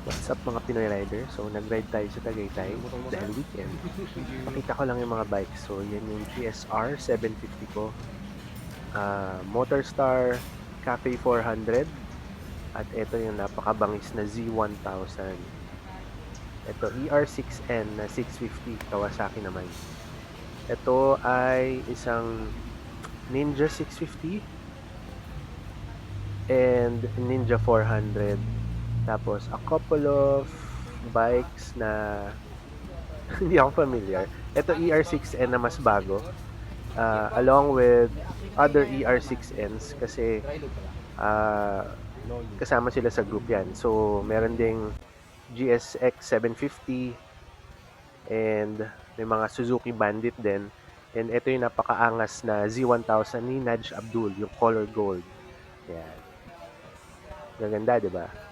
What's up mga Pinoy Rider? So nag-ride tayo sa Tagaytay dahil weekend. Pakita ko lang yung mga bikes. So yan yung GSR 750 ko. Ah, Motorstar Cafe 400 at ito yung napakabangis na Z1000. Ito ER6N na 650 Kawasaki naman. Ito ay isang Ninja 650 and Ninja 400 tapos, a couple of bikes na hindi ako familiar. Ito ER6N na mas bago. Uh, along with other ER6Ns kasi uh, kasama sila sa group yan. So, meron ding GSX 750 and may mga Suzuki Bandit din. And ito yung napakaangas na Z1000 ni Naj Abdul, yung color gold. Yan. Gaganda, di ba?